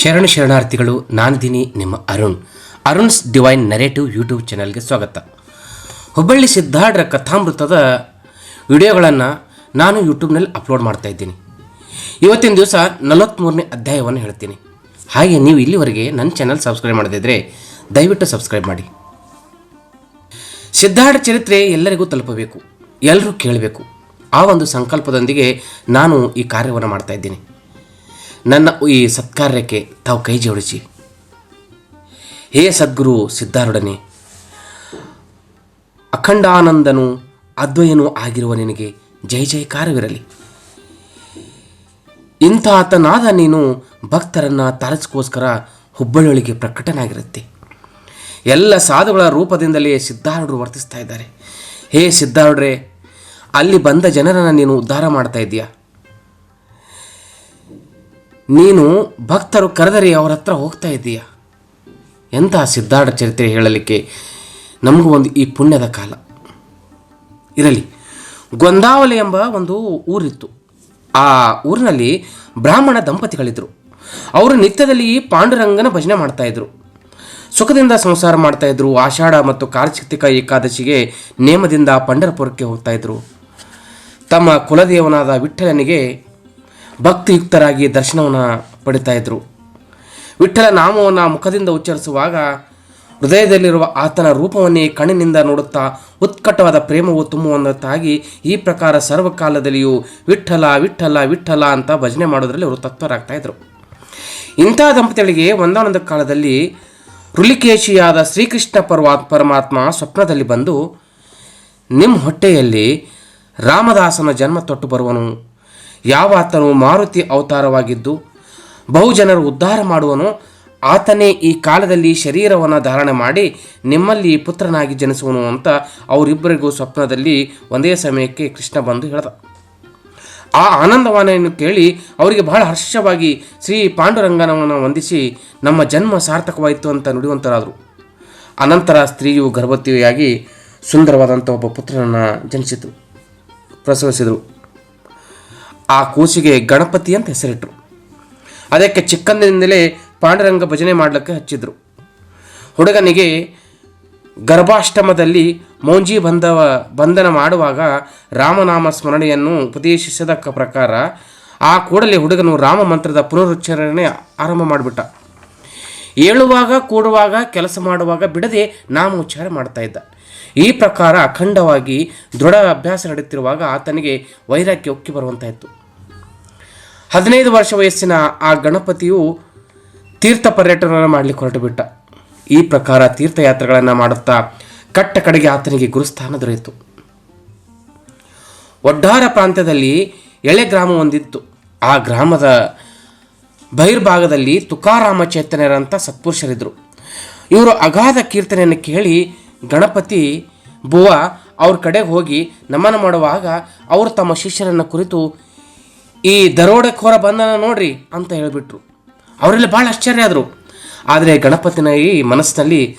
ಶರಣ ಶರಣಾರ್ಥಿಗಳು ನಾನಿದ್ದೀನಿ ನಿಮ್ಮ Arun. Arun's divine narrative YouTube ಚಾನಲ್ಗೆ ಸ್ವಾಗತ. ಹುಬ್ಬಳ್ಳಿ ಸಿದ್ಧಾಡ್ರ ಕಥಾಮೃತದ ವಿಡಿಯೋಗಳನ್ನು ನಾನು ಯೂಟ್ಯೂಬ್ನಲ್ಲಿ ಅಪ್ಲೋಡ್ ಮಾಡ್ತಾ ಇದ್ದೀನಿ. ಇವತ್ತಿನ ದಿವಸ ನಲವತ್ತ್ಮೂರನೇ ಅಧ್ಯಾಯವನ್ನು ಹೇಳ್ತೀನಿ. ಹಾಗೆ ನೀವು ಇಲ್ಲಿವರೆಗೆ ನನ್ನ ಚಾನಲ್ ಸಬ್ಸ್ಕ್ರೈಬ್ ಮಾಡದಿದ್ದರೆ ದಯವಿಟ್ಟು ಸಬ್ಸ್ಕ್ರೈಬ್ ಮಾಡಿ. ಸಿದ್ಧಾರ್ಥ ಚರಿತ್ರೆ ಎಲ್ಲರಿಗೂ ತಲುಪಬೇಕು, ಎಲ್ಲರೂ ಕೇಳಬೇಕು. ಆ ಒಂದು ಸಂಕಲ್ಪದೊಂದಿಗೆ ನಾನು ಈ ಕಾರ್ಯವನ್ನು ಮಾಡ್ತಾ ಇದ್ದೀನಿ. ನನ್ನ ಈ ಸತ್ಕಾರ್ಯಕ್ಕೆ ತಾವು ಕೈ ಜೋಡಿಸಿ. ಹೇ ಸದ್ಗುರು ಸಿದ್ಧಾರೂಢನೆ, ಅಖಂಡಾನಂದನು ಅದ್ವಯನೂ ಆಗಿರುವ ನಿನಗೆ ಜೈ ಜಯಕಾರವಿರಲಿ. ಇಂಥ ಆತನಾದ ನೀನು ಭಕ್ತರನ್ನು ತಾರಸ್ಕೋಸ್ಕರ ಹುಬ್ಬಳ್ಳಿಯೊಳಗೆ ಪ್ರಕಟನಾಗಿರುತ್ತೆ. ಎಲ್ಲ ಸಾಧುಗಳ ರೂಪದಿಂದಲೇ ಸಿದ್ಧಾರೂಢರು ವರ್ತಿಸ್ತಾ ಇದ್ದಾರೆ. ಹೇ ಸಿದ್ಧಾರುಡ್ರೆ ಅಲ್ಲಿ ಬಂದ ಜನರನ್ನು ನೀನು ಉದ್ಧಾರ ಮಾಡ್ತಾ ಇದ್ದೀಯಾ? ನೀನು ಭಕ್ತರು ಕರೆದರೆ ಅವರ ಹತ್ರ ಹೋಗ್ತಾ ಇದ್ದೀಯ? ಎಂಥ ಸಿದ್ಧಾರ್ಥ ಚರಿತ್ರೆ ಹೇಳಲಿಕ್ಕೆ ನಮಗೂ ಒಂದು ಈ ಪುಣ್ಯದ ಕಾಲ. ಇರಲಿ, ಗೊಂದಾವಲೆ ಎಂಬ ಒಂದು ಊರಿತ್ತು. ಆ ಊರಿನಲ್ಲಿ ಬ್ರಾಹ್ಮಣ ದಂಪತಿಗಳಿದ್ದರು ಅವರು ನಿತ್ಯದಲ್ಲಿ ಪಾಂಡುರಂಗನ ಭಜನೆ ಮಾಡ್ತಾ ಇದ್ರು. ಸುಖದಿಂದ ಸಂಸಾರ ಮಾಡ್ತಾ ಇದ್ರು. ಆಷಾಢ ಮತ್ತು ಕಾರ್ತಿಕ ಏಕಾದಶಿಗೆ ನೇಮದಿಂದ ಪಂಡರಪುರಕ್ಕೆ ಹೋಗ್ತಾ ಇದ್ರು. ತಮ್ಮ ಕುಲದೇವನಾದ ವಿಠ್ಠಲನಿಗೆ ಭಕ್ತಿಯುಕ್ತರಾಗಿ ದರ್ಶನವನ್ನು ಪಡಿತಾ ಇದ್ರು. ವಿಠಲ ನಾಮವನ್ನು ಮುಖದಿಂದ ಉಚ್ಚರಿಸುವಾಗ ಹೃದಯದಲ್ಲಿರುವ ಆತನ ರೂಪವನ್ನೇ ಕಣ್ಣಿನಿಂದ ನೋಡುತ್ತಾ ಉತ್ಕಟವಾದ ಪ್ರೇಮವು ತುಂಬುವಂತಾಗಿ ಈ ಪ್ರಕಾರ ಸರ್ವಕಾಲದಲ್ಲಿಯೂ ವಿಠಲ ವಿಠಲ ವಿಠಲ ಅಂತ ಭಜನೆ ಮಾಡೋದರಲ್ಲಿ ಅವರು ತತ್ವರಾಗ್ತಾ ಇದ್ರು. ಇಂಥ ದಂಪತಿಗಳಿಗೆ ಒಂದಾನೊಂದು ಕಾಲದಲ್ಲಿ ರುಲಿಕೇಶಿಯಾದ ಶ್ರೀಕೃಷ್ಣ ಪರ್ವಾ, ಪರಮಾತ್ಮ ಸ್ವಪ್ನದಲ್ಲಿ ಬಂದು ನಿಮ್ಮ ಹೊಟ್ಟೆಯಲ್ಲಿ ರಾಮದಾಸನ ಜನ್ಮ ತೊಟ್ಟು ಬರುವನು ಯಾವ ಆತನು ಮಾರುತಿ ಅವತಾರವಾಗಿದ್ದು ಬಹುಜನರು ಉದ್ಧಾರ ಮಾಡುವನು, ಆತನೇ ಈ ಕಾಲದಲ್ಲಿ ಶರೀರವನ್ನು ಧಾರಣೆ ಮಾಡಿ ನಿಮ್ಮಲ್ಲಿ ಪುತ್ರನಾಗಿ ಜನಿಸುವನು ಅಂತ ಅವರಿಬ್ಬರಿಗೂ ಸ್ವಪ್ನದಲ್ಲಿ ಒಂದೇ ಸಮಯಕ್ಕೆ ಕೃಷ್ಣ ಬಂದು ಹೇಳ್ದ. ಆ ಆನಂದವಾಣಿಯನ್ನು ಕೇಳಿ ಅವರಿಗೆ ಬಹಳ ಹರ್ಷವಾಗಿ ಶ್ರೀ ಪಾಂಡುರಂಗನವನ್ನು ವಂದಿಸಿ ನಮ್ಮ ಜನ್ಮ ಸಾರ್ಥಕವಾಯಿತು ಅಂತ ನುಡಿಯುವಂತರಾದರು ಅನಂತರ ಸ್ತ್ರೀಯು ಗರ್ಭವತಿಯಾಗಿ ಸುಂದರವಾದಂಥ ಒಬ್ಬ ಪುತ್ರನನ್ನು ಜನಿಸಿತು, ಪ್ರಸವಿಸಿದರು. ಆ ಕೂಸಿಗೆ ಗಣಪತಿ ಅಂತ ಹೆಸರಿಟ್ಟರು ಅದಕ್ಕೆ ಚಿಕ್ಕಂದಿನಿಂದಲೇ ಪಾಂಡುರಂಗ ಭಜನೆ ಮಾಡಲಿಕ್ಕೆ ಹಚ್ಚಿದ್ರು. ಹುಡುಗನಿಗೆ ಗರ್ಭಾಷ್ಟಮದಲ್ಲಿ ಮೌಂಜಿ ಬಂಧವ ಬಂಧನ ಮಾಡುವಾಗ ರಾಮನಾಮ ಸ್ಮರಣೆಯನ್ನು ಉಪದೇಶಿಸಿದ ಪ್ರಕಾರ ಆ ಕೂಡಲೇ ಹುಡುಗನು ರಾಮ ಮಂತ್ರದ ಪುನರುಚ್ಚಾರಣೆ ಆರಂಭ ಮಾಡಿಬಿಟ್ಟ. ಏಳುವಾಗ, ಕೂಡುವಾಗ, ಕೆಲಸ ಮಾಡುವಾಗ ಬಿಡದೆ ನಾಮ ಉಚ್ಚಾರ ಮಾಡ್ತಾ ಇದ್ದ. ಈ ಪ್ರಕಾರ ಅಖಂಡವಾಗಿ ದೃಢ ಅಭ್ಯಾಸ ನಡೆಯುತ್ತಿರುವಾಗ ಆತನಿಗೆ ವೈರಾಗ್ಯ ಉಕ್ಕಿ ಬರುವಂತಾಯಿತು. ಹದಿನೈದು ವರ್ಷ ವಯಸ್ಸಿನ ಆ ಗಣಪತಿಯು ತೀರ್ಥ ಪರ್ಯಟನ ಮಾಡಲಿಕ್ಕೆ ಹೊರಟು ಬಿಟ್ಟ. ಈ ಪ್ರಕಾರ ತೀರ್ಥಯಾತ್ರೆಗಳನ್ನು ಮಾಡುತ್ತಾ ಕಟ್ಟ ಕಡೆಗೆ ಆತನಿಗೆ ಗುರುಸ್ಥಾನ ದೊರೆಯಿತು. ಒಡ್ಡಾರ ಪ್ರಾಂತ್ಯದಲ್ಲಿ ಎಳೆ ಗ್ರಾಮ ಒಂದಿತ್ತು. ಆ ಗ್ರಾಮದ ಬಹಿರ್ಭಾಗದಲ್ಲಿ ತುಕಾರಾಮ ಚೈತನ್ಯರಂಥ ಸತ್ಪುರುಷರಿದ್ದರು ಇವರು ಅಗಾಧ ಕೀರ್ತನೆಯನ್ನು ಕೇಳಿ ಗಣಪತಿ ಬುವ ಅವ್ರ ಕಡೆಗೆ ಹೋಗಿ ನಮನ ಮಾಡುವಾಗ ಅವರು ತಮ್ಮ ಶಿಷ್ಯರನ್ನು ಕುರಿತು ಈ ದರೋಡೆಕೋರ ಬಂದನ ನೋಡ್ರಿ ಅಂತ ಹೇಳಿಬಿಟ್ರು. ಅವರೆಲ್ಲ ಭಾಳ ಆಶ್ಚರ್ಯ ಆದರು. ಆದರೆ ಗಣಪತಿನ ಈ ಮನಸ್ಸಿನಲ್ಲಿ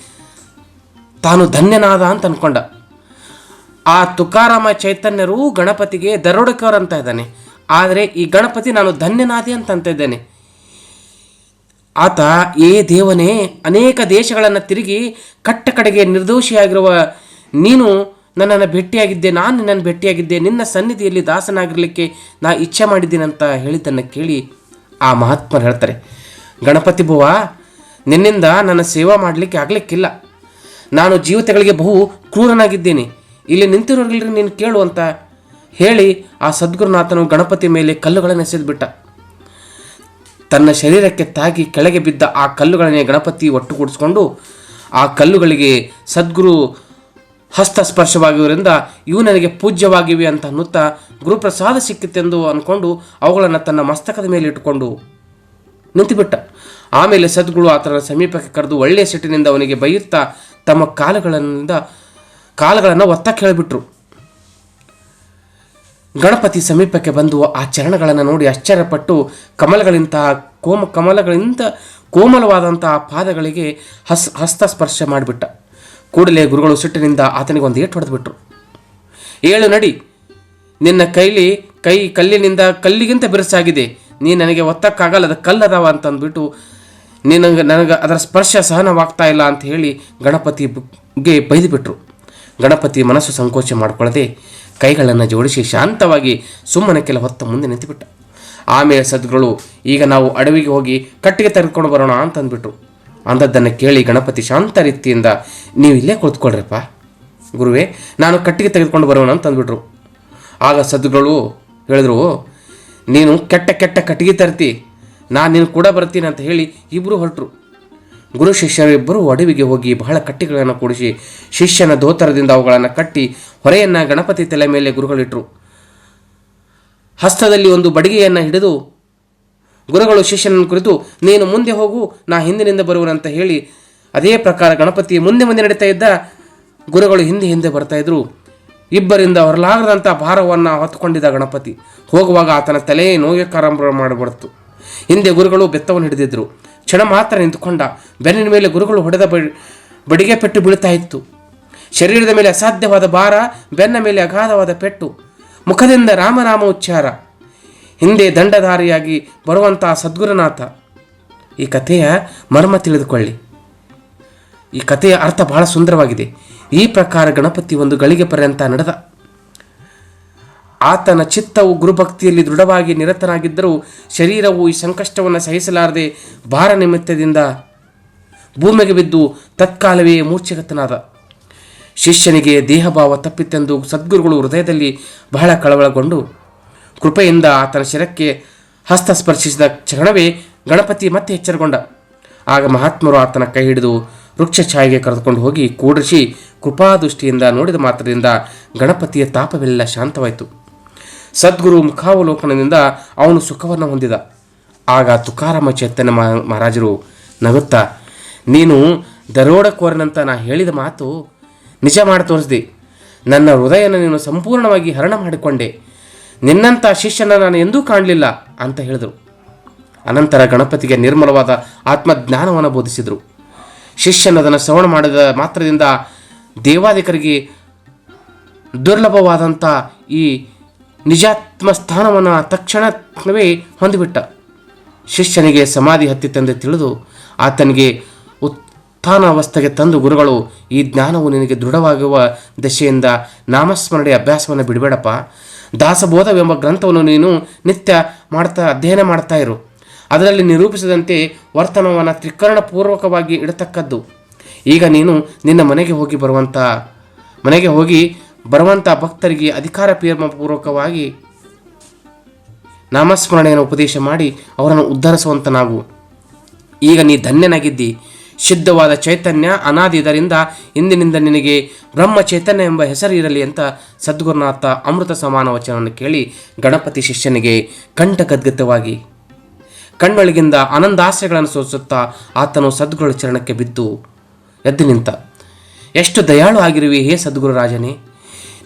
ತಾನು ಧನ್ಯನಾದ ಅಂತ ಅಂದ್ಕೊಂಡ ಆ ತುಕಾರಾಮ ಚೈತನ್ಯರು ಗಣಪತಿಗೆ ದರೋಡೆಕೋರ ಅಂತ ಇದ್ದಾನೆ. ಆದರೆ ಈ ಗಣಪತಿ ನಾನು ಧನ್ಯನಾದೆ ಅಂತ ಅಂತ ಇದ್ದೇನೆ. ಆತ ಏ ದೇವನೇ ಅನೇಕ ದೇಶಗಳನ್ನು ತಿರುಗಿ ಕಟ್ಟ ಕಡೆಗೆ ನಿರ್ದೋಷಿಯಾಗಿರುವ ನೀನು ನನ್ನನ್ನು ಭೇಟಿಯಾಗಿದ್ದೆ, ನಾನು ನಿನ್ನನ್ನು ಭೇಟಿಯಾಗಿದ್ದೆ, ನಿನ್ನ ಸನ್ನಿಧಿಯಲ್ಲಿ ದಾಸನಾಗಿರಲಿಕ್ಕೆ ನಾ ಇಚ್ಛೆ ಮಾಡಿದ್ದೀನಂತ ಹೇಳಿದ್ದನ್ನು ಕೇಳಿ ಆ ಮಹಾತ್ಮರು ಹೇಳ್ತಾರೆ, ಗಣಪತಿ ಭುವ ನಿನ್ನಿಂದ ನನ್ನ ಸೇವಾ ಮಾಡಲಿಕ್ಕೆ ಆಗಲಿಕ್ಕಿಲ್ಲ. ನಾನು ಜೀವಿತಗಳಿಗೆ ಬಹು ಕ್ರೂರನಾಗಿದ್ದೇನೆ. ಇಲ್ಲಿ ನಿಂತಿರೋರ್ಗಿಲ್ರಿ ನೀನು ಕೇಳು ಅಂತ ಹೇಳಿ ಆ ಸದ್ಗುರುನಾಥನು ಗಣಪತಿ ಮೇಲೆ ಕಲ್ಲುಗಳನ್ನು ಎಸೆದ್ಬಿಟ್ಟ. ತನ್ನ ಶರೀರಕ್ಕೆ ತಾಗಿ ಕೆಳಗೆ ಬಿದ್ದ ಆ ಕಲ್ಲುಗಳನ್ನೇ ಗಣಪತಿ ಒಟ್ಟುಗೂಡಿಸ್ಕೊಂಡು ಆ ಕಲ್ಲುಗಳಿಗೆ ಸದ್ಗುರು ಹಸ್ತಸ್ಪರ್ಶವಾಗಿರುವುದರಿಂದ ಇವು ನನಗೆ ಪೂಜ್ಯವಾಗಿವೆ ಅಂತ ಅನ್ನುತ್ತಾ ಗುರುಪ್ರಸಾದ ಸಿಕ್ಕಿತ್ತೆಂದು ಅಂದ್ಕೊಂಡು ಅವುಗಳನ್ನು ತನ್ನ ಮಸ್ತಕದ ಮೇಲೆ ಇಟ್ಟುಕೊಂಡು ನಿಂತುಬಿಟ್ಟ. ಆಮೇಲೆ ಸದ್ಗುರು ಆತನ ಸಮೀಪಕ್ಕೆ ಕರೆದು ಒಳ್ಳೆಯ ಸಿಟ್ಟಿನಿಂದ ಅವನಿಗೆ ಬೈಯುತ್ತಾ ತಮ್ಮ ಕಾಲುಗಳಿಂದ ಕಾಲುಗಳನ್ನು ಒತ್ತ ಕೇಳಿಬಿಟ್ರು. ಗಣಪತಿ ಸಮೀಪಕ್ಕೆ ಬಂದು ಆ ಚರಣಗಳನ್ನು ನೋಡಿ ಆಶ್ಚರ್ಯಪಟ್ಟು ಕಮಲಗಳಿಂತಹ ಕೋಮ, ಕಮಲಗಳಿಂದ ಕೋಮಲವಾದಂತಹ ಪಾದಗಳಿಗೆ ಹಸ್, ಹಸ್ತಸ್ಪರ್ಶ ಮಾಡಿಬಿಟ್ಟ. ಕೂಡಲೇ ಗುರುಗಳು ಸಿಟ್ಟಿನಿಂದ ಆತನಿಗೆ ಒಂದು ಏಟು ಹೊಡೆದುಬಿಟ್ರು. ಏಳು ನಡಿ. ನಿನ್ನ ಕೈಲಿ, ಕೈ ಕಲ್ಲಿನಿಂದ ಕಲ್ಲಿಗಿಂತ ಬಿರುಸಾಗಿದೆ. ನೀ ನನಗೆ ಒತ್ತಕ್ಕಾಗಲ್ಲ ಅದು ಕಲ್ಲದವ ಅಂತ ಅಂದ್ಬಿಟ್ಟು ನಿನಗೆ, ನನಗೆ ಅದರ ಸ್ಪರ್ಶ ಸಹನವಾಗ್ತಾ ಇಲ್ಲ ಅಂತ ಹೇಳಿ ಗಣಪತಿಗೆ ಬೈದುಬಿಟ್ರು. ಗಣಪತಿ ಮನಸ್ಸು ಸಂಕೋಚ ಮಾಡಿಕೊಳ್ಳದೆ ಕೈಗಳನ್ನು ಜೋಡಿಸಿ ಶಾಂತವಾಗಿ ಸುಮ್ಮನೆ ಕೆಲ ಹೊತ್ತ ಮುಂದೆ ನಿಂತುಬಿಟ್ಟ. ಆಮೇಲೆ ಸದ್ಗಳು ಈಗ ನಾವು ಅಡವಿಗೆ ಹೋಗಿ ಕಟ್ಟಿಗೆ ತೆಗೆದುಕೊಂಡು ಬರೋಣ ಅಂತ ಅಂದದ್ದನ್ನು ಕೇಳಿ ಗಣಪತಿ ಶಾಂತ ರೀತಿಯಿಂದ ನೀವು ಇಲ್ಲೇ ಕುಳಿತುಕೊಳ್ರಪ್ಪ. ಗುರುವೇ, ನಾನು ಕಟ್ಟಿಗೆ ತೆಗೆದುಕೊಂಡು ಬರೋಣ ಅಂತ ಅಂದ್ಬಿಟ್ರು. ಆಗ ಸದ್ಗಳು ಹೇಳಿದ್ರು, ನೀನು ಕೆಟ್ಟ ಕೆಟ್ಟ ಕಟ್ಟಿಗೆ ತರ್ತಿ, ನಾನು ನೀನು ಕೂಡ ಬರ್ತೀನಿ ಅಂತ ಹೇಳಿ ಇಬ್ಬರು ಹೊರಟರು. ಗುರು ಶಿಷ್ಯರಿಬ್ಬರು ಅಡವಿಗೆ ಹೋಗಿ ಬಹಳ ಕಟ್ಟಿಗೆಗಳನ್ನು ಕೂಡಿಸಿ ಶಿಷ್ಯನ ದೋತರದಿಂದ ಅವುಗಳನ್ನು ಕಟ್ಟಿ ಹೊರೆಯನ್ನು ಗಣಪತಿ ತಲೆ ಮೇಲೆ ಗುರುಗಳಿಟ್ಟರು ಹಸ್ತದಲ್ಲಿ ಒಂದು ಬಡಿಗೆಯನ್ನು ಹಿಡಿದು ಗುರುಗಳು ಶಿಷ್ಯನನ್ನು ಕುರಿತು, ನೀನು ಮುಂದೆ ಹೋಗು, ನಾ ಹಿಂದಿನಿಂದ ಬರುವನಂತ ಹೇಳಿ, ಅದೇ ಪ್ರಕಾರ ಗಣಪತಿ ಮುಂದೆ ಮುಂದೆ ನಡೀತಾ ಇದ್ದ ಗುರುಗಳು ಹಿಂದೆ ಹಿಂದೆ ಬರ್ತಾ ಇದ್ರು. ಇಬ್ಬರಿಂದ ಹೊರಲಾಗದಂಥ ಭಾರವನ್ನು ಹೊತ್ತುಕೊಂಡಿದ್ದ ಗಣಪತಿ. ಹೋಗುವಾಗ ಆತನ ತಲೆ ನೋಯಕಾರಂಭ ಮಾಡಿಬಿಡ್ತು. ಹಿಂದೆ ಗುರುಗಳು ಬೆತ್ತವನ್ನು ಹಿಡಿದಿದ್ರು. ಕ್ಷಣ ಮಾತ್ರ ನಿಂತುಕೊಂಡ, ಬೆನ್ನಿನ ಮೇಲೆ ಗುರುಗಳು ಹೊಡೆದ ಬಡಿಗೆ ಪೆಟ್ಟು ಬೀಳ್ತಾ ಇತ್ತು. ಶರೀರದ ಮೇಲೆ ಅಸಾಧ್ಯವಾದ ಭಾರ, ಬೆನ್ನ ಮೇಲೆ ಅಗಾಧವಾದ ಪೆಟ್ಟು. ಮುಖದಿಂದ ರಾಮನಾಮ ಉಚ್ಚಾರ. ಹಿಂದೆ ದಂಡಧಾರಿಯಾಗಿ ಬರುವಂತಹ ಸದ್ಗುರುನಾಥ. ಈ ಕಥೆಯ ಮರ್ಮ ತಿಳಿದುಕೊಳ್ಳಿ. ಈ ಕಥೆಯ ಅರ್ಥ ಬಹಳ ಸುಂದರವಾಗಿದೆ. ಈ ಪ್ರಕಾರ ಗಣಪತಿ ಒಂದು ಗಳಿಗೆ ಪರ್ಯಂತ ನಡೆದ. ಆತನ ಚಿತ್ತವು ಗುರುಭಕ್ತಿಯಲ್ಲಿ ದೃಢವಾಗಿ ನಿರತನಾಗಿದ್ದರೂ ಶರೀರವು ಈ ಸಂಕಷ್ಟವನ್ನು ಸಹಿಸಲಾರದೆ ಭಾರ ನಿಮಿತ್ತದಿಂದ ಭೂಮಿಗೆ ಬಿದ್ದು ತತ್ಕಾಲವೇ ಮೂರ್ಛಗತನಾದ ಶಿಷ್ಯನಿಗೆ ದೇಹಭಾವ ತಪ್ಪಿತ್ತೆಂದು ಸದ್ಗುರುಗಳು ಹೃದಯದಲ್ಲಿ ಬಹಳ ಕಳವಳಗೊಂಡು ಕೃಪೆಯಿಂದ ಆತನ ಶಿರಕ್ಕೆ ಹಸ್ತ ಸ್ಪರ್ಶಿಸಿದ ಕ್ಷಣವೇ ಗಣಪತಿ ಮತ್ತೆ ಎಚ್ಚರಗೊಂಡ. ಆಗ ಮಹಾತ್ಮರು ಆತನ ಕೈ ಹಿಡಿದು ವೃಕ್ಷ ಛಾಯೆಗೆ ಕರೆದುಕೊಂಡು ಹೋಗಿ ಕೂಡಿಸಿ ಕೃಪಾದೃಷ್ಟಿಯಿಂದ ನೋಡಿದ ಮಾತ್ರದಿಂದ ಗಣಪತಿಯ ತಾಪವೆಲ್ಲ ಶಾಂತವಾಯಿತು. ಸದ್ಗುರು ಮುಖಾವಲೋಕನದಿಂದ ಅವನು ಸುಖವನ್ನು ಹೊಂದಿದ. ಆಗ ತುಕಾರಾಮ ಚೈತನ್ಯ ಮಹಾ- ಮಹಾರಾಜರು ನಗುತ್ತಾ, ನೀನು ದರೋಡಕೋರನಂತ ನಾ ಹೇಳಿದ ಮಾತು ನಿಜ ಮಾಡಿ ತೋರಿಸಿದೆ. ನನ್ನ ಹೃದಯನ ನೀನು ಸಂಪೂರ್ಣವಾಗಿ ಹರಣ ಮಾಡಿಕೊಂಡೆ. ನಿನ್ನಂಥ ಶಿಷ್ಯನ ನಾನು ಎಂದೂ ಕಾಣಲಿಲ್ಲ ಅಂತ ಹೇಳಿದರು. ಅನಂತರ ಗಣಪತಿಗೆ ನಿರ್ಮಲವಾದ ಆತ್ಮಜ್ಞಾನವನ್ನು ಬೋಧಿಸಿದರು. ಶಿಷ್ಯನದನ್ನು ಶ್ರವಣ ಮಾಡಿದ ಮಾತ್ರದಿಂದ ದೇವಾದಿಕರಿಗೆ ದುರ್ಲಭವಾದಂಥ ಈ ನಿಜಾತ್ಮ ಸ್ಥಾನವನ್ನು ತಕ್ಷಣವೇ ಹೊಂದಿಬಿಟ್ಟ. ಶಿಷ್ಯನಿಗೆ ಸಮಾಧಿ ಹತ್ತಿತ್ತೆಂದು ತಿಳಿದು ಆತನಿಗೆ ಉತ್ಥಾನ ಅವಸ್ಥೆಗೆ ತಂದು ಗುರುಗಳು, ಈ ಜ್ಞಾನವು ನಿನಗೆ ದೃಢವಾಗುವ ದಶೆಯಿಂದ ನಾಮಸ್ಮರಣೆ ಅಭ್ಯಾಸವನ್ನು ಬಿಡಬೇಡಪ್ಪ. ದಾಸಬೋಧವೆಂಬ ಗ್ರಂಥವನ್ನು ನೀನು ನಿತ್ಯ ಮಾಡ್ತಾ ಅಧ್ಯಯನ ಮಾಡ್ತಾ ಇರು. ಅದರಲ್ಲಿ ನಿರೂಪಿಸಿದಂತೆ ವರ್ತನವನ್ನು ತ್ರಿಕರಣಪೂರ್ವಕವಾಗಿ ಇಡತಕ್ಕದ್ದು. ಈಗ ನೀನು ನಿನ್ನ ಮನೆಗೆ ಹೋಗಿ ಬರುವಂಥ ಮನೆಗೆ ಹೋಗಿ ಬರುವಂಥ ಭಕ್ತರಿಗೆ ಅಧಿಕಾರ ಪೂರ್ವಕವಾಗಿ ನಾಮಸ್ಮರಣೆಯನ್ನು ಉಪದೇಶ ಮಾಡಿ ಅವರನ್ನು ಉದ್ಧರಿಸುವಂತನಾಗು. ಈಗ ನೀ ಧನ್ಯನಾಗಿದ್ದಿ. ಶುದ್ಧವಾದ ಚೈತನ್ಯ, ಅನಾದಿ ಇದರಿಂದ ಇಂದಿನಿಂದ ನಿನಗೆ ಬ್ರಹ್ಮ ಚೈತನ್ಯ ಎಂಬ ಹೆಸರು ಇರಲಿ ಅಂತ ಸದ್ಗುರುನಾಥ ಅಮೃತ ಸಮಾನ ವಚನವನ್ನು ಕೇಳಿ ಗಣಪತಿ ಶಿಷ್ಯನಿಗೆ ಕಂಠಗದ್ಗತವಾಗಿ ಕಣ್ಣೊಳಗಿಂದ ಆನಂದಾಶ್ರಯಗಳನ್ನು ಸೋಸುತ್ತಾ ಆತನು ಸದ್ಗುರು ಚರಣಕ್ಕೆ ಬಿದ್ದು ಎದ್ದು ನಿಂತ. ಎಷ್ಟು ದಯಾಳು ಆಗಿರುವಿ ಹೇ ಸದ್ಗುರು ರಾಜನೇ.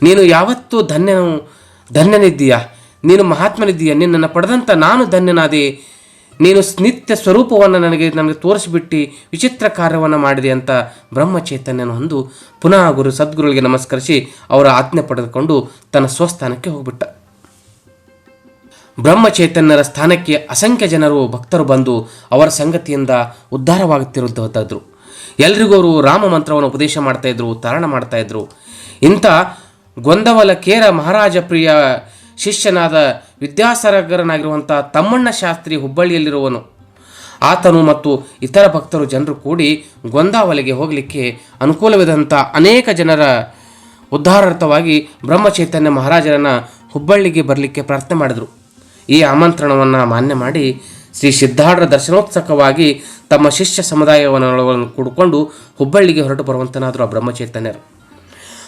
ನೀನು ಯಾವತ್ತೂ ಧನ್ಯನು ಧನ್ಯನಿದ್ದೀಯ? ನೀನು ಮಹಾತ್ಮನಿದ್ದೀಯ? ನಿನ್ನನ್ನು ಪಡೆದಂಥ ನಾನು ಧನ್ಯನಾದೆ. ನೀನು ನಿತ್ಯ ಸ್ವರೂಪವನ್ನು ನನಗೆ ನನಗೆ ತೋರಿಸಿಬಿಟ್ಟು ವಿಚಿತ್ರ ಕಾರ್ಯವನ್ನು ಮಾಡಿದೆ ಅಂತ ಬ್ರಹ್ಮ ಹೊಂದು ಪುನಃ ಗುರು ಸದ್ಗುರುಗಳಿಗೆ ನಮಸ್ಕರಿಸಿ ಅವರ ಆಜ್ಞೆ ಪಡೆದುಕೊಂಡು ತನ್ನ ಸ್ವಸ್ಥಾನಕ್ಕೆ ಹೋಗ್ಬಿಟ್ಟ. ಬ್ರಹ್ಮ ಚೈತನ್ಯರ ಸ್ಥಾನಕ್ಕೆ ಅಸಂಖ್ಯ ಜನರು ಭಕ್ತರು ಬಂದು ಅವರ ಸಂಗತಿಯಿಂದ ಉದ್ಧಾರವಾಗುತ್ತಿರುವಂಥದ್ದು ಎಲ್ರಿಗೂ ಅವರು ರಾಮ ಮಂತ್ರವನ್ನು ಉಪದೇಶ ಮಾಡ್ತಾ ಇದ್ರು ತಾರಣ ಮಾಡ್ತಾ ಇದ್ರು. ಇಂಥ ಗೊಂದವಲ ಕೇರ ಮಹಾರಾಜ ಪ್ರಿಯ ಶಿಷ್ಯನಾದ ವಿದ್ಯಾಸಾಗರನಾಗಿರುವಂಥ ತಮ್ಮಣ್ಣ ಶಾಸ್ತ್ರಿ ಹುಬ್ಬಳ್ಳಿಯಲ್ಲಿರುವನು. ಆತನು ಮತ್ತು ಇತರ ಭಕ್ತರು ಜನರು ಕೂಡಿ ಗೊಂದಾವಲೆಗೆ ಹೋಗಲಿಕ್ಕೆ ಅನುಕೂಲವಿದಂಥ ಅನೇಕ ಜನರ ಉದ್ಧಾರಾರ್ಥವಾಗಿ ಬ್ರಹ್ಮಚೈತನ್ಯ ಮಹಾರಾಜರನ್ನ ಹುಬ್ಬಳ್ಳಿಗೆ ಬರಲಿಕ್ಕೆ ಪ್ರಾರ್ಥನೆ ಮಾಡಿದರು. ಈ ಆಮಂತ್ರಣವನ್ನು ಮಾನ್ಯ ಮಾಡಿ ಶ್ರೀ ಸಿದ್ಧಾರ್ಥ ದರ್ಶನೋತ್ಸಕವಾಗಿ ತಮ್ಮ ಶಿಷ್ಯ ಸಮುದಾಯವನ್ನು ಕೂಡಿಕೊಂಡು ಹುಬ್ಬಳ್ಳಿಗೆ ಹೊರಟು ಬರುವಂತನಾದರು ಆ ಬ್ರಹ್ಮಚೈತನ್ಯರು.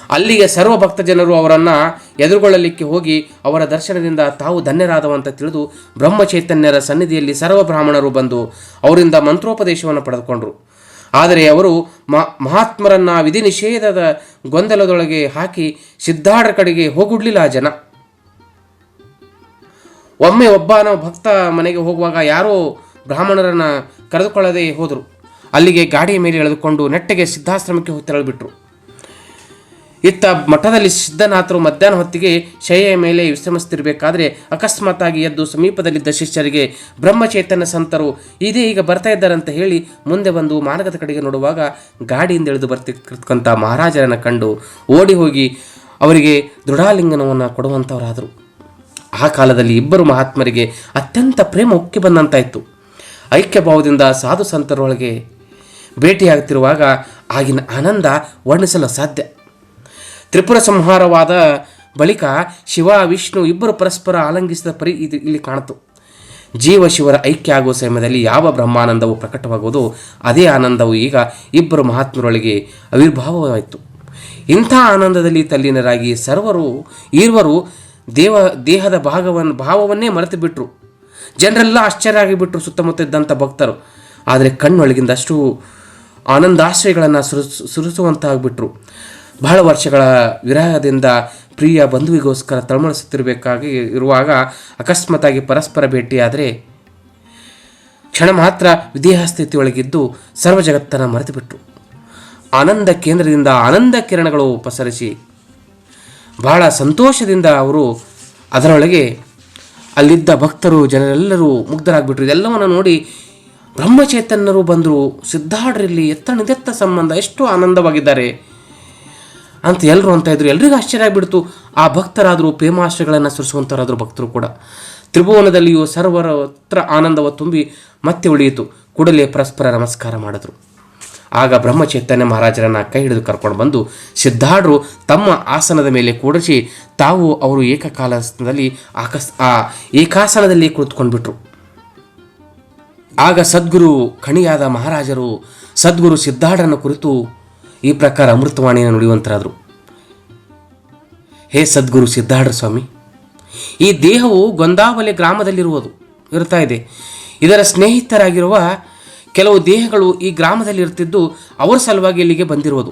ಅಲ್ಲಿಗೆ ಸರ್ವ ಭಕ್ತ ಜನರು ಅವರನ್ನು ಎದುರುಗೊಳ್ಳಲಿಕ್ಕೆ ಹೋಗಿ ಅವರ ದರ್ಶನದಿಂದ ತಾವು ಧನ್ಯರಾದವಂತ ತಿಳಿದು ಬ್ರಹ್ಮಚೈತನ್ಯರ ಸನ್ನಿಧಿಯಲ್ಲಿ ಸರ್ವ ಬ್ರಾಹ್ಮಣರು ಬಂದು ಅವರಿಂದ ಮಂತ್ರೋಪದೇಶವನ್ನು ಪಡೆದುಕೊಂಡರು. ಆದರೆ ಅವರು ಮಹಾತ್ಮರನ್ನ ವಿಧಿ ನಿಷೇಧದ ಗೊಂದಲದೊಳಗೆ ಹಾಕಿ ಸಿದ್ಧಾಢರ ಕಡೆಗೆ ಹೋಗುಡ್ಲಿಲ್ಲ ಆ ಜನ. ಒಮ್ಮೆ ಒಬ್ಬ ನಾವು ಭಕ್ತ ಮನೆಗೆ ಹೋಗುವಾಗ ಯಾರೋ ಬ್ರಾಹ್ಮಣರನ್ನ ಕರೆದುಕೊಳ್ಳದೆ ಹೋದರು. ಅಲ್ಲಿಗೆ ಗಾಡಿಯ ಮೇಲೆ ಎಳೆದುಕೊಂಡು ನೆಟ್ಟಗೆ ಸಿದ್ಧಾಶ್ರಮಕ್ಕೆ ತೆರಳಿಬಿಟ್ರು. ಇತ್ತ ಮಠದಲ್ಲಿ ಸಿದ್ಧನಾಥರು ಮಧ್ಯಾಹ್ನ ಹೊತ್ತಿಗೆ ಶಯ್ಯ ಮೇಲೆ ವಿಶ್ರಮಿಸುತ್ತಿರಬೇಕಾದ್ರೆ ಅಕಸ್ಮಾತ್ತಾಗಿ ಎದ್ದು ಸಮೀಪದಲ್ಲಿದ್ದ ಶಿಷ್ಯರಿಗೆ ಬ್ರಹ್ಮಚೈತನ್ಯ ಸಂತರು, ಇದೇ ಈಗ ಬರ್ತಾ ಇದ್ದಾರಂತ ಹೇಳಿ ಮುಂದೆ ಬಂದು ಮಾರ್ಗದ ಕಡೆಗೆ ನೋಡುವಾಗ ಗಾಡಿಯಿಂದ ಇಳಿದು ಬರ್ತಿರ್ತಕ್ಕಂಥ ಮಹಾರಾಜರನ್ನು ಕಂಡು ಓಡಿ ಹೋಗಿ ಅವರಿಗೆ ದೃಢಾಲಿಂಗನವನ್ನು ಕೊಡುವಂಥವರಾದರು ಆ ಕಾಲದಲ್ಲಿ ಇಬ್ಬರು ಮಹಾತ್ಮರಿಗೆ ಅತ್ಯಂತ ಪ್ರೇಮ ಉಕ್ಕಿ ಬಂದಂತಾಯಿತು. ಐಕ್ಯ ಭಾವದಿಂದ ಸಾಧು ಸಂತರೊಳಗೆ ಭೇಟಿಯಾಗುತ್ತಿರುವಾಗ ಆಗಿನ ಆನಂದ ವರ್ಣಿಸಲು ಸಾಧ್ಯ. ತ್ರಿಪುರ ಸಂಹಾರವಾದ ಬಳಿಕ ಶಿವ, ವಿಷ್ಣು ಇಬ್ಬರು ಪರಸ್ಪರ ಆಲಂಗಿಸಿದ ಪರಿ ಇದು ಇಲ್ಲಿ ಕಾಣಿತು ಜೀವ, ಶಿವರ ಐಕ್ಯ ಆಗುವ ಸಮಯದಲ್ಲಿ ಯಾವ ಬ್ರಹ್ಮಾನಂದವು ಪ್ರಕಟವಾಗುವುದು, ಅದೇ ಆನಂದವು ಈಗ ಇಬ್ಬರು ಮಹಾತ್ಮರೊಳಗೆ ಆವಿರ್ಭಾವವಾಯಿತು ಇಂಥ ಆನಂದದಲ್ಲಿ ತಲ್ಲೀನರಾಗಿ ಸರ್ವರು, ಈರ್ವರು ದೇವ, ದೇಹದ ಭಾಗವನ್ನು ಭಾವವನ್ನೇ ಮರೆತು ಬಿಟ್ಟರು ಜನರೆಲ್ಲ ಆಶ್ಚರ್ಯ ಆಗಿಬಿಟ್ರು ಸುತ್ತಮುತ್ತ ಇದ್ದಂಥ ಭಕ್ತರು. ಆದರೆ ಕಣ್ಣೊಳಗಿಂದಷ್ಟು ಆನಂದಾಶ್ರಯಗಳನ್ನು ಸುರಿಸು, ಸುರಿಸುವಂತಾಗ್ಬಿಟ್ರು. ಬಹಳ ವರ್ಷಗಳ ವಿರಹದಿಂದ ಪ್ರಿಯ ಬಂಧುವಿಗೋಸ್ಕರ ತಳಮಳಿಸುತ್ತಿರಬೇಕಾಗಿ ಇರುವಾಗ ಅಕಸ್ಮಾತಾಗಿ ಪರಸ್ಪರ ಭೇಟಿಯಾದರೆ ಕ್ಷಣ ಮಾತ್ರ ವಿದೇಹ ಸ್ಥಿತಿಯೊಳಗಿದ್ದು ಸರ್ವ ಜಗತ್ತನ್ನು ಮರೆತುಬಿಟ್ರು. ಆನಂದ ಕೇಂದ್ರದಿಂದ ಆನಂದ ಕಿರಣಗಳು ಪಸರಿಸಿ ಬಹಳ ಸಂತೋಷದಿಂದ ಅವರು ಅದರೊಳಗೆ ಅಲ್ಲಿದ್ದ ಭಕ್ತರು ಜನರೆಲ್ಲರೂ ಮುಗ್ಧರಾಗ್ಬಿಟ್ರು. ಇದೆಲ್ಲವನ್ನು ನೋಡಿ ಬ್ರಹ್ಮಚೈತನ್ಯರು ಬಂದರು. ಸಿದ್ಧಾಡ್ರಲ್ಲಿ ಎತ್ತ ನಿದೆತ್ತ ಸಂಬಂಧ, ಎಷ್ಟು ಆನಂದವಾಗಿದ್ದಾರೆ. ಅಂತ ಎಲ್ಲರೂ ಅಂತ ಇದ್ರು, ಎಲ್ರಿಗೂ ಆಶ್ಚರ್ಯ ಆಗಿಬಿಡ್ತು. ಆ ಭಕ್ತರಾದರೂ, ಪ್ರೇಮಾಶ್ರಯಗಳನ್ನು ಸುರಿಸುವಂಥವರಾದರೂ ಭಕ್ತರು ಕೂಡ. ತ್ರಿಭುವನದಲ್ಲಿಯೂ ಸರ್ವರ ಹತ್ರ ಆನಂದವ ತುಂಬಿ ಮತ್ತೆ ಉಳಿಯಿತು. ಕೂಡಲೇ ಪರಸ್ಪರ ನಮಸ್ಕಾರ ಮಾಡಿದ್ರು. ಆಗ ಬ್ರಹ್ಮಚೈತನ್ಯ ಮಹಾರಾಜರನ್ನ ಕೈ ಹಿಡಿದು ಕರ್ಕೊಂಡು ಬಂದು ಸಿದ್ಧಾಢರು ತಮ್ಮ ಆಸನದ ಮೇಲೆ ಕೂಡಿಸಿ ತಾವು ಅವರು ಏಕಕಾಲದಲ್ಲಿ ಆಕಸ್, ಆ ಏಕಾಸನದಲ್ಲಿ ಕುಳಿತುಕೊಂಡ್ಬಿಟ್ರು. ಆಗ ಸದ್ಗುರು ಕಣಿಯಾದ ಮಹಾರಾಜರು, ಸದ್ಗುರು ಸಿದ್ಧಾಢನ ಕುರಿತು ಈ ಪ್ರಕಾರ ಅಮೃತವಾಣಿಯನ್ನು ನುಡಿಯುವಂತರಾದರು. ಹೇ ಸದ್ಗುರು ಸಿದ್ಧಾರ್ಢ ಸ್ವಾಮಿ, ಈ ದೇಹವು ಗೊಂದಾವಲೆ ಗ್ರಾಮದಲ್ಲಿರುವುದು ಇರ್ತಾ ಇದೆ. ಇದರ ಸ್ನೇಹಿತರಾಗಿರುವ ಕೆಲವು ದೇಹಗಳು ಈ ಗ್ರಾಮದಲ್ಲಿ ಇರ್ತಿದ್ದು ಅವರ ಸಲುವಾಗಿ ಇಲ್ಲಿಗೆ ಬಂದಿರುವುದು.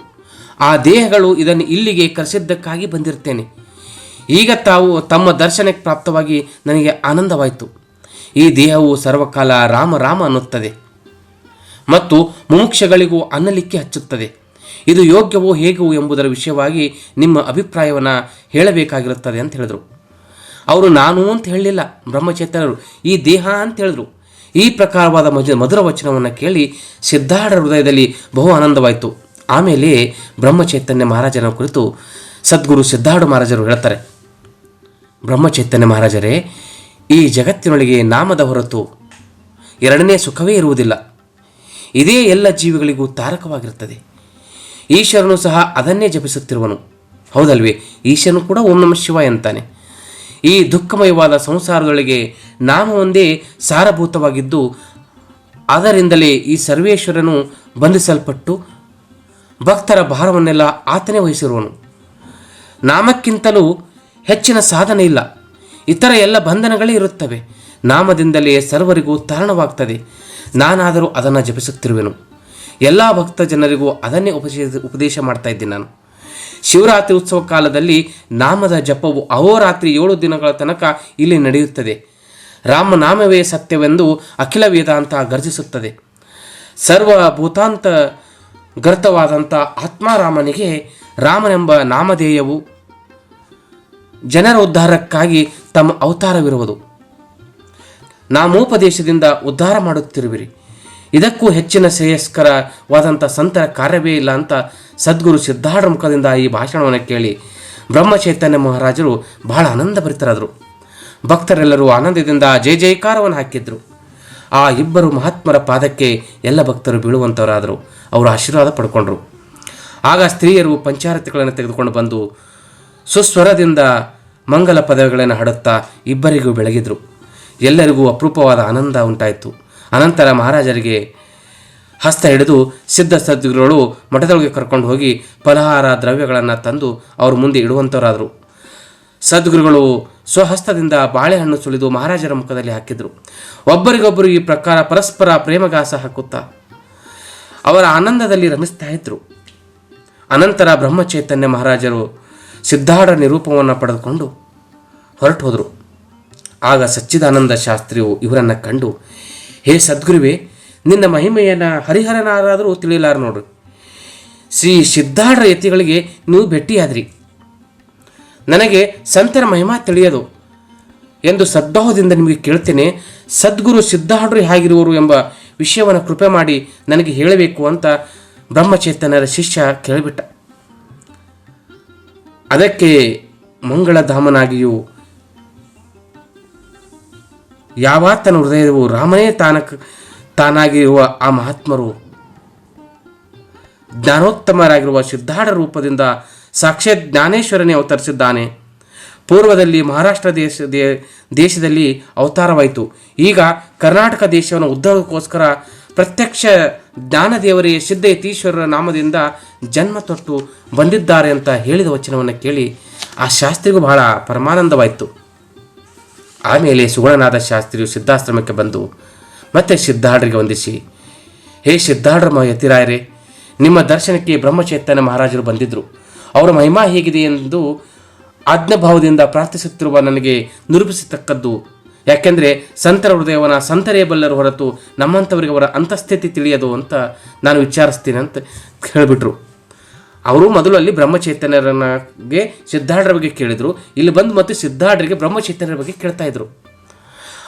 ಆ ದೇಹಗಳು ಇದನ್ನು ಇಲ್ಲಿಗೆ ಕರೆಸಿದ್ದಕ್ಕಾಗಿ ಬಂದಿರ್ತೇನೆ ಈಗ ತಾವು ತಮ್ಮ ದರ್ಶನಕ್ಕೆ ಪ್ರಾಪ್ತವಾಗಿ ನನಗೆ ಆನಂದವಾಯಿತು. ಈ ದೇಹವು ಸರ್ವಕಾಲ ರಾಮ ರಾಮ ಅನ್ನುತ್ತದೆ ಮತ್ತು ಮುಮುಕ್ಷಗಳಿಗೂ ಅನ್ನಲಿಕ್ಕೆ ಹಚ್ಚುತ್ತದೆ. ಇದು ಯೋಗ್ಯವೋ ಹೇಗೋ ಎಂಬುದರ ವಿಷಯವಾಗಿ ನಿಮ್ಮ ಅಭಿಪ್ರಾಯವನ್ನು ಹೇಳಬೇಕಾಗಿರುತ್ತದೆ ಅಂತ ಹೇಳಿದರು. ಅವರು ನಾನು ಅಂತ ಹೇಳಲಿಲ್ಲ, ಬ್ರಹ್ಮಚೇತನರು, ಈ ದೇಹ ಅಂತ ಹೇಳಿದ್ರು. ಈ ಪ್ರಕಾರವಾದ ಮಜ, ಮಧುರ ವಚನವನ್ನು ಕೇಳಿ ಸಿದ್ಧಾರ್ಥ ಹೃದಯದಲ್ಲಿ ಬಹು ಆನಂದವಾಯಿತು. ಆಮೇಲೆ ಬ್ರಹ್ಮಚೈತನ್ಯ ಮಹಾರಾಜನ ಕುರಿತು ಸದ್ಗುರು ಸಿದ್ಧಾರ್ಥ ಮಹಾರಾಜರು ಹೇಳ್ತಾರೆ, ಬ್ರಹ್ಮಚೈತನ್ಯ ಮಹಾರಾಜರೇ, ಈ ಜಗತ್ತಿನೊಳಗೆ ನಾಮದ ಹೊರತು ಎರಡನೇ ಸುಖವೇ ಇರುವುದಿಲ್ಲ. ಇದೇ ಎಲ್ಲ ಜೀವಿಗಳಿಗೂ ತಾರಕವಾಗಿರುತ್ತದೆ. ಈಶ್ವರನು ಸಹ ಅದನ್ನೇ ಜಪಿಸುತ್ತಿರುವನು. ಹೌದಲ್ವೇ? ಈಶ್ವರನು ಕೂಡ ಓಂ ನಮಃ ಶಿವ ಅಂತಾನೆ. ಈ ದುಃಖಮಯವಾದ ಸಂಸಾರದೊಳಗೆ ನಾಮ ಒಂದೇ ಸಾರಭೂತವಾಗಿದ್ದು, ಅದರಿಂದಲೇ ಈ ಸರ್ವೇಶ್ವರನು ಬಂಧಿಸಲ್ಪಟ್ಟು ಭಕ್ತರ ಭಾರವನ್ನೆಲ್ಲ ಆತನೇ ವಹಿಸಿರುವನು. ನಾಮಕ್ಕಿಂತಲೂ ಹೆಚ್ಚಿನ ಸಾಧನೆ ಇಲ್ಲ. ಇತರ ಎಲ್ಲ ಬಂಧನಗಳೇ ಇರುತ್ತವೆ. ನಾಮದಿಂದಲೇ ಸರ್ವರಿಗೂ ತರಣವಾಗ್ತದೆ. ನಾನಾದರೂ ಅದನ್ನು ಜಪಿಸುತ್ತಿರುವೆನು. ಎಲ್ಲ ಭಕ್ತ ಜನರಿಗೂ ಅದನ್ನೇ ಉಪದೇಶ ಉಪದೇಶ ಮಾಡ್ತಾ ಇದ್ದೀನಿ ನಾನು. ಶಿವರಾತ್ರಿ ಉತ್ಸವ ಕಾಲದಲ್ಲಿ ನಾಮದ ಜಪವು ಅಹೋರಾತ್ರಿ ಏಳು ದಿನಗಳ ತನಕ ಇಲ್ಲಿ ನಡೆಯುತ್ತದೆ. ರಾಮನಾಮವೇ ಸತ್ಯವೆಂದು ಅಖಿಲ ವೇದಾಂತ ಗರ್ಜಿಸುತ್ತದೆ ಸರ್ವ ಭೂತಾಂತ ಗರ್ತವಾದಂಥ ಆತ್ಮಾರಾಮನಿಗೆ ರಾಮನೆಂಬ ನಾಮಧೇಯವು ಜನರ ಉದ್ಧಾರಕ್ಕಾಗಿ ತಮ್ಮ ಅವತಾರವಿರುವುದು. ನಾಮೋಪದೇಶದಿಂದ ಉದ್ಧಾರ ಮಾಡುತ್ತಿರುವಿರಿ. ಇದಕ್ಕೂ ಹೆಚ್ಚಿನ ಶ್ರೇಯಸ್ಕರವಾದಂಥ ಸಂತರ ಕಾರ್ಯವೇ ಇಲ್ಲ ಅಂತ ಸದ್ಗುರು ಸಿದ್ಧಾಢ ಮುಖದಿಂದ ಈ ಭಾಷಣವನ್ನು ಕೇಳಿ ಬ್ರಹ್ಮಚೈತನ್ಯ ಮಹಾರಾಜರು ಬಹಳ ಆನಂದ ಭರಿತರಾದರು. ಭಕ್ತರೆಲ್ಲರೂ ಆನಂದದಿಂದ ಜಯ ಜಯಕಾರವನ್ನು ಹಾಕಿದ್ರು. ಆ ಇಬ್ಬರು ಮಹಾತ್ಮರ ಪಾದಕ್ಕೆ ಎಲ್ಲ ಭಕ್ತರು ಬೀಳುವಂಥವರಾದರು ಅವರು ಆಶೀರ್ವಾದ ಪಡ್ಕೊಂಡ್ರು. ಆಗ ಸ್ತ್ರೀಯರು ಪಂಚಾರತಿಗಳನ್ನು ತೆಗೆದುಕೊಂಡು ಬಂದು ಸುಸ್ವರದಿಂದ ಮಂಗಲ ಪದಗಳನ್ನು ಹಾಡುತ್ತಾ ಇಬ್ಬರಿಗೂ ಬೆಳಗಿದ್ರು. ಎಲ್ಲರಿಗೂ ಅಪರೂಪವಾದ ಆನಂದ ಉಂಟಾಯಿತು. ಅನಂತರ ಮಹಾರಾಜರಿಗೆ ಹಸ್ತ ಹಿಡಿದು ಸಿದ್ಧ ಸದ್ಗುರುಗಳು ಮಠದೊಳಗೆ ಕರ್ಕೊಂಡು ಹೋಗಿ ಫಲಹಾರ ದ್ರವ್ಯಗಳನ್ನು ತಂದು ಅವ್ರ ಮುಂದೆ ಇಡುವಂಥವರಾದರು ಸದ್ಗುರುಗಳು ಸ್ವಹಸ್ತದಿಂದ ಬಾಳೆಹಣ್ಣು ಸುಳಿದು ಮಹಾರಾಜರ ಮುಖದಲ್ಲಿ ಹಾಕಿದರು. ಒಬ್ಬರಿಗೊಬ್ಬರು ಈ ಪ್ರಕಾರ ಪರಸ್ಪರ ಪ್ರೇಮಗಾಸ ಹಾಕುತ್ತಾ ಅವರ ಆನಂದದಲ್ಲಿ ರಮಿಸ್ತಾ ಇದ್ರು. ಅನಂತರ ಬ್ರಹ್ಮಚೈತನ್ಯ ಮಹಾರಾಜರು ಸಿದ್ಧಾಢ ನಿರೂಪವನ್ನು ಪಡೆದುಕೊಂಡು ಹೊರಟು ಹೋದರು ಆಗ ಸಚ್ಚಿದಾನಂದ ಶಾಸ್ತ್ರಿಯು ಇವರನ್ನು ಕಂಡು ಹೇ ಸದ್ಗುರುವೆ, ನಿನ್ನ ಮಹಿಮೆಯನ್ನು ಹರಿಹರನಾರಾದರೂ ತಿಳಿಯಲಾರ ನೋಡ್ರಿ ಶ್ರೀ ಸಿದ್ಧಾರ್ಢ ಯತಿಗಳಿಗೆ ನೀವು ಭೇಟಿಯಾದ್ರಿ. ನನಗೆ ಸಂತರ ಮಹಿಮಾ ತಿಳಿಯದು ಎಂದು ಸದ್ಭಾವದಿಂದ ನಿಮಗೆ ಕೇಳ್ತೇನೆ, ಸದ್ಗುರು ಸಿದ್ಧಾರ್ಢರು ಹೇಗಿರುವರು ಎಂಬ ವಿಷಯವನ್ನು ಕೃಪೆ ಮಾಡಿ ನನಗೆ ಹೇಳಬೇಕು ಅಂತ ಬ್ರಹ್ಮಚೇತನರ ಶಿಷ್ಯ ಕೇಳಿಬಿಟ್ಟ. ಅದಕ್ಕೆ ಮಂಗಳಧಾಮನಾಗಿಯೂ ಯಾವಾತನ ಹೃದಯವು ರಾಮನೇ ತಾನ ತಾನಾಗಿರುವ ಆ ಮಹಾತ್ಮರು. ಜ್ಞಾನೋತ್ತಮರಾಗಿರುವ ಸಿದ್ಧಾಢ ರೂಪದಿಂದ ಸಾಕ್ಷಾತ್ ಜ್ಞಾನೇಶ್ವರನೇ ಅವತರಿಸಿದ್ದಾನೆ. ಪೂರ್ವದಲ್ಲಿ ಮಹಾರಾಷ್ಟ್ರ ದೇಶ ದೇಶದಲ್ಲಿ ಅವತಾರವಾಯಿತು. ಈಗ ಕರ್ನಾಟಕ ದೇಶವನ್ನು ಉದ್ಯೋಗಕ್ಕೋಸ್ಕರ ಪ್ರತ್ಯಕ್ಷ ಜ್ಞಾನದೇವರೇ ಸಿದ್ಧ ಯತೀಶ್ವರರ ನಾಮದಿಂದ ಜನ್ಮ ತೊಟ್ಟು ಬಂದಿದ್ದಾರೆ ಅಂತ ಹೇಳಿದ ವಚನವನ್ನು ಕೇಳಿ ಆ ಶಾಸ್ತ್ರಿಗೂ ಬಹಳ ಪರಮಾನಂದವಾಯಿತು. ಆಮೇಲೆ ಸುಗುಣನಾದ ಶಾಸ್ತ್ರಿಯು ಸಿದ್ಧಾಶ್ರಮಕ್ಕೆ ಬಂದು, ಮತ್ತೆ ಸಿದ್ಧಾಢರಿಗೆ ವಂದಿಸಿ. ಹೇ ಸಿದ್ಧಾಢ್ರಮ ಯತಿರಾಯರೇ, ನಿಮ್ಮ ದರ್ಶನಕ್ಕೆ ಬ್ರಹ್ಮಚೈತನ್ಯ ಮಹಾರಾಜರು ಬಂದಿದ್ದರು ಅವರ ಮಹಿಮಾ ಹೇಗಿದೆ ಎಂದು ಆಜ್ಞಭಾವದಿಂದ ಪ್ರಾರ್ಥಿಸುತ್ತಿರುವ ನನಗೆ ನಿರೂಪಿಸತಕ್ಕದ್ದು. ಯಾಕೆಂದರೆ ಸಂತರ ಹೃದಯವನ ಸಂತರೇ ಬಲ್ಲರು ಹೊರತು ನಮ್ಮಂಥವರಿಗೆ ಅವರ ಅಂತಸ್ಥಿತಿ ತಿಳಿಯದು ಅಂತ ನಾನು ವಿಚಾರಿಸ್ತೀನಿ ಅಂತ ಹೇಳಿಬಿಟ್ರು. ಅವರು ಮೊದಲು ಅಲ್ಲಿ ಬ್ರಹ್ಮಚೈತನ್ಯರನ್ನಾಗೆ ಸಿದ್ಧಾರ್ಡ್ರ ಬಗ್ಗೆ ಕೇಳಿದರು. ಇಲ್ಲಿ ಬಂದು ಮತ್ತೆ ಸಿದ್ಧಾರ್ಢರಿಗೆ ಬ್ರಹ್ಮಚೈತನ್ಯರ ಬಗ್ಗೆ ಕೇಳ್ತಾ ಇದ್ರು.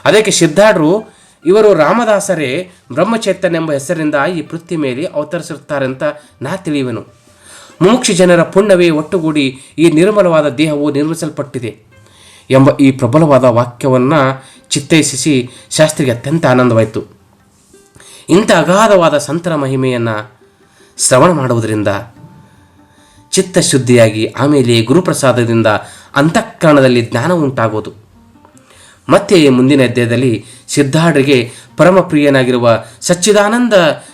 ಅದಕ್ಕೆ ಸಿದ್ಧಾರ್ಡ್ರು, ಇವರು ರಾಮದಾಸರೇ, ಬ್ರಹ್ಮಚೈತನ್ಯ ಎಂಬ ಹೆಸರಿನಿಂದ ಈ ಪೃಥ್ವಿ ಮೇಲೆ ಅವತರಿಸಿರುತ್ತಾರೆ ಅಂತ ನಾ ತಿಳಿಯುವೆನು. ಮೋಕ್ಷ ಜನರ ಪುಣ್ಯವೇ ಒಟ್ಟುಗೂಡಿ ಈ ನಿರ್ಮಲವಾದ ದೇಹವು ನಿರ್ಮಿಸಲ್ಪಟ್ಟಿದೆ ಎಂಬ ಈ ಪ್ರಬಲವಾದ ವಾಕ್ಯವನ್ನು ಚಿತ್ತೈಸಿಸಿ ಶಾಸ್ತ್ರಿಗೆ ಅತ್ಯಂತ ಆನಂದವಾಯಿತು. ಇಂಥ ಅಗಾಧವಾದ ಸಂತರ ಮಹಿಮೆಯನ್ನು ಶ್ರವಣ ಮಾಡುವುದರಿಂದ ಚಿತ್ತಶುದ್ಧಿಯಾಗಿ ಆಮೇಲೆ ಗುರುಪ್ರಸಾದದಿಂದ ಅಂತಃಕರಣದಲ್ಲಿ ಜ್ಞಾನ ಉಂಟಾಗೋದು. ಮತ್ತೆ ಮುಂದಿನ ಅಧ್ಯಾಯದಲ್ಲಿ ಸಿದ್ಧಾಢರಿಗೆ ಪರಮಪ್ರಿಯನಾಗಿರುವ ಸಚ್ಚಿದಾನಂದ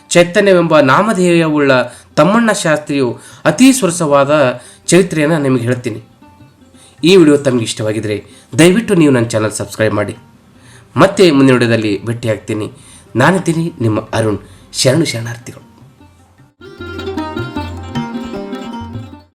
ಚೈತನ್ಯವೆಂಬ ನಾಮಧೇಯವುಳ್ಳ ತಮ್ಮಣ್ಣ ಶಾಸ್ತ್ರಿಯು ಅತೀ ಸುರಸವಾದ ಚರಿತ್ರೆಯನ್ನು ನಿಮಗೆ ಹೇಳ್ತೀನಿ. ಈ ವಿಡಿಯೋ ತಮಗೆ ಇಷ್ಟವಾಗಿದ್ದರೆ ದಯವಿಟ್ಟು ನೀವು ನನ್ನ ಚಾನಲ್ ಸಬ್ಸ್ಕ್ರೈಬ್ ಮಾಡಿ. ಮತ್ತೆ ಮುಂದಿನ ವಿಡಿಯೋದಲ್ಲಿ ಭೇಟಿಯಾಗ್ತೀನಿ. ನಾನಿದ್ದೀನಿ ನಿಮ್ಮ ಅರುಣ್. ಶರಣು ಶರಣಾರ್ಥಿಗಳು.